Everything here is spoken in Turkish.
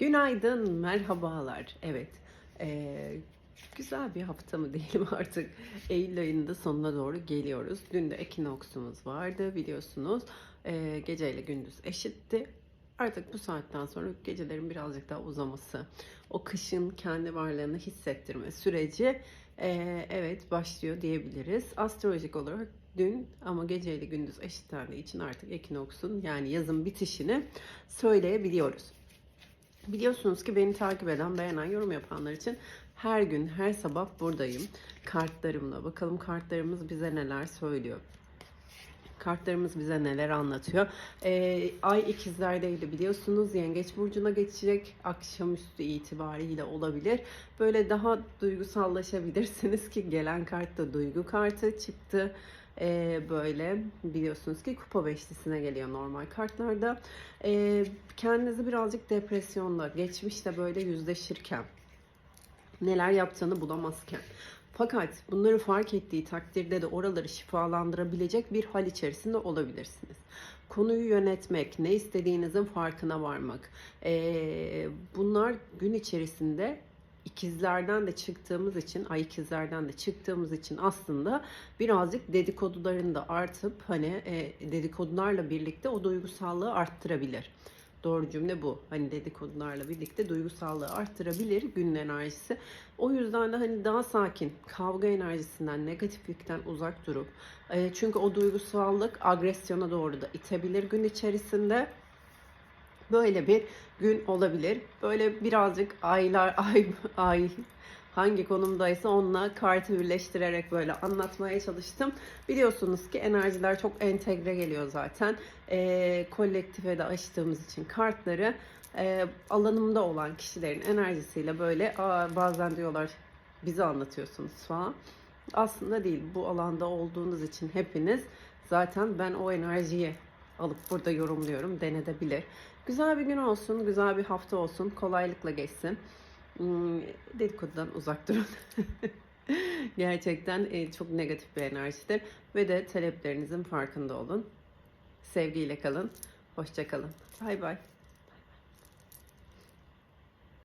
Günaydın, merhabalar. Evet, eee, güzel bir hafta mı diyelim artık. Eylül ayının sonuna doğru geliyoruz. Dün de ekinoksumuz vardı biliyorsunuz. Eee geceyle gündüz eşitti. Artık bu saatten sonra gecelerin birazcık daha uzaması, o kışın kendi varlığını hissettirme süreci eee, evet başlıyor diyebiliriz. Astrolojik olarak dün ama geceyle gündüz eşitlendiği için artık ekinoksun yani yazın bitişini söyleyebiliyoruz. Biliyorsunuz ki beni takip eden, beğenen, yorum yapanlar için her gün, her sabah buradayım. Kartlarımla. Bakalım kartlarımız bize neler söylüyor. Kartlarımız bize neler anlatıyor. Ee, ay ikizlerdeydi biliyorsunuz. Yengeç burcuna geçecek. Akşamüstü itibariyle olabilir. Böyle daha duygusallaşabilirsiniz ki gelen kart da duygu kartı çıktı. Ee, böyle biliyorsunuz ki kupa beşlisine geliyor normal kartlarda. Ee, kendinizi birazcık depresyonda, geçmişte böyle yüzleşirken, neler yaptığını bulamazken. Fakat bunları fark ettiği takdirde de oraları şifalandırabilecek bir hal içerisinde olabilirsiniz. Konuyu yönetmek, ne istediğinizin farkına varmak. Ee, bunlar gün içerisinde ikizlerden de çıktığımız için, ay ikizlerden de çıktığımız için aslında birazcık dedikoduların da artıp hani e, dedikodularla birlikte o duygusallığı arttırabilir. Doğru cümle bu. Hani dedikodularla birlikte duygusallığı arttırabilir günün enerjisi. O yüzden de hani daha sakin, kavga enerjisinden, negatiflikten uzak durup e, çünkü o duygusallık agresyona doğru da itebilir gün içerisinde. Böyle bir gün olabilir. Böyle birazcık aylar, ay, ay hangi konumdaysa onunla kartı birleştirerek böyle anlatmaya çalıştım. Biliyorsunuz ki enerjiler çok entegre geliyor zaten. Ee, kolektife de açtığımız için kartları e, alanımda olan kişilerin enerjisiyle böyle Aa, bazen diyorlar bize anlatıyorsunuz falan. Aslında değil bu alanda olduğunuz için hepiniz zaten ben o enerjiyi alıp burada yorumluyorum denedebilir. Güzel bir gün olsun, güzel bir hafta olsun, kolaylıkla geçsin. Hmm, dedikodudan uzak durun. Gerçekten e, çok negatif bir enerjidir. Ve de taleplerinizin farkında olun. Sevgiyle kalın. Hoşça kalın. Bay bay.